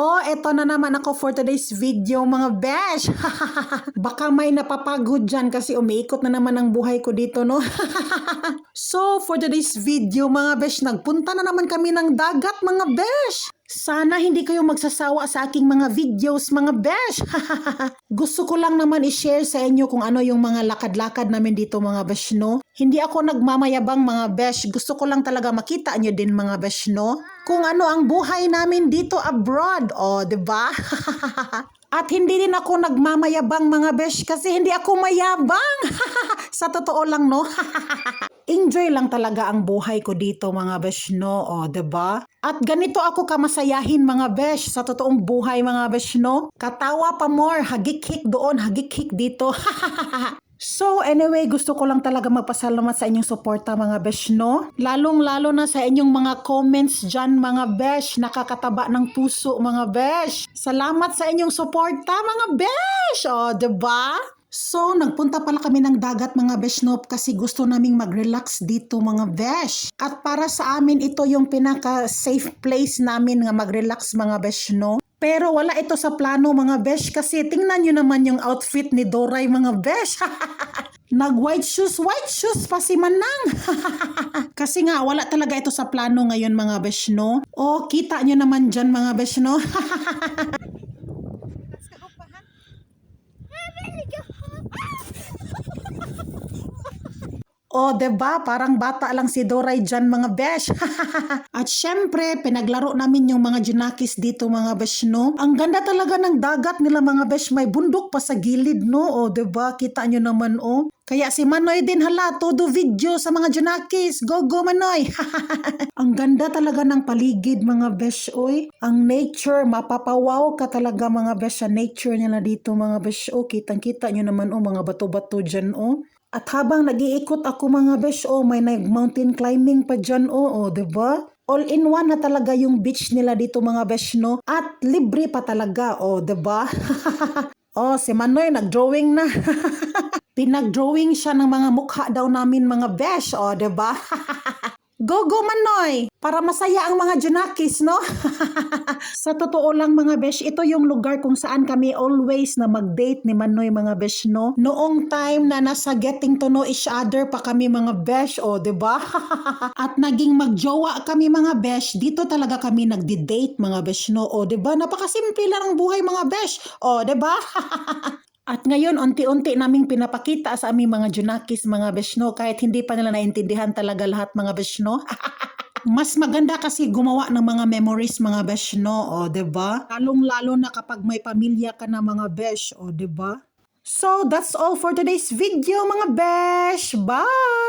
Oh, eto na naman ako for today's video mga besh. Baka may napapagod dyan kasi umiikot na naman ang buhay ko dito, no? so, for today's video mga besh, nagpunta na naman kami ng dagat mga besh. Sana hindi kayo magsasawa sa aking mga videos mga besh. Gusto ko lang naman i-share sa inyo kung ano yung mga lakad-lakad namin dito mga besh, no? Hindi ako nagmamayabang mga besh. Gusto ko lang talaga makita nyo din mga besh, no? Kung ano ang buhay namin dito abroad. O, oh, ba? At hindi din ako nagmamayabang mga besh kasi hindi ako mayabang. sa totoo lang, no? Enjoy lang talaga ang buhay ko dito mga besh, no? O, 'di ba? At ganito ako kamasayahin mga besh sa totoong buhay mga besh, no? Katawa pa more, hagik-hik doon, hagik-hik dito. So anyway, gusto ko lang talaga magpasalamat sa inyong suporta mga besh, no? Lalong-lalo na sa inyong mga comments dyan mga besh, nakakataba ng puso mga besh. Salamat sa inyong suporta mga besh! O, 'di ba? So, nagpunta pala kami ng dagat mga besh no kasi gusto naming mag-relax dito mga besh. At para sa amin ito yung pinaka-safe place namin nga mag-relax mga besh no. Pero wala ito sa plano mga besh kasi tingnan nyo naman yung outfit ni Doray mga besh. Nag white shoes, white shoes pa si Manang. kasi nga wala talaga ito sa plano ngayon mga besh no. O kita nyo naman dyan mga besh no. O, oh, ba? Parang bata lang si Doray dyan, mga besh. At syempre, pinaglaro namin yung mga junakis dito, mga besh, no? Ang ganda talaga ng dagat nila, mga besh. May bundok pa sa gilid, no? O, 'di ba? Kita nyo naman, oh. Kaya si Manoy din hala, todo video sa mga junakis. Go, go, Manoy! Ang ganda talaga ng paligid, mga besh, oy. Ang nature, mapapawaw ka talaga, mga besh, sa nature nila dito, mga besh. Oh, kitang-kita nyo naman, oh, mga bato-bato dyan, oh. At habang nag-iikot ako mga besh, oh, may nag-mountain climbing pa dyan, oh, oh, diba? All-in-one na talaga yung beach nila dito mga besh, no? At libre pa talaga, oh, diba? oh, si Manoy nag-drawing na. Pinag-drawing siya ng mga mukha daw namin mga besh, oh, diba? Go, go, Manoy! Para masaya ang mga junakis, no? Sa totoo lang mga besh, ito yung lugar kung saan kami always na mag-date ni Manoy mga besh, no? Noong time na nasa getting to know each other pa kami mga besh, o, oh, ba? Diba? At naging magjowa kami mga besh, dito talaga kami nagdi-date mga besh, no? O, oh, ba? Diba? Napakasimple lang ang buhay mga besh, o, oh, ba? Diba? At ngayon, unti-unti naming pinapakita sa aming mga junakis, mga besno, kahit hindi pa nila naintindihan talaga lahat mga besno. Mas maganda kasi gumawa ng mga memories mga besh? O, ba? Diba? Lalong-lalo na kapag may pamilya ka na mga besh, o, ba? Diba? So, that's all for today's video mga besh. Bye!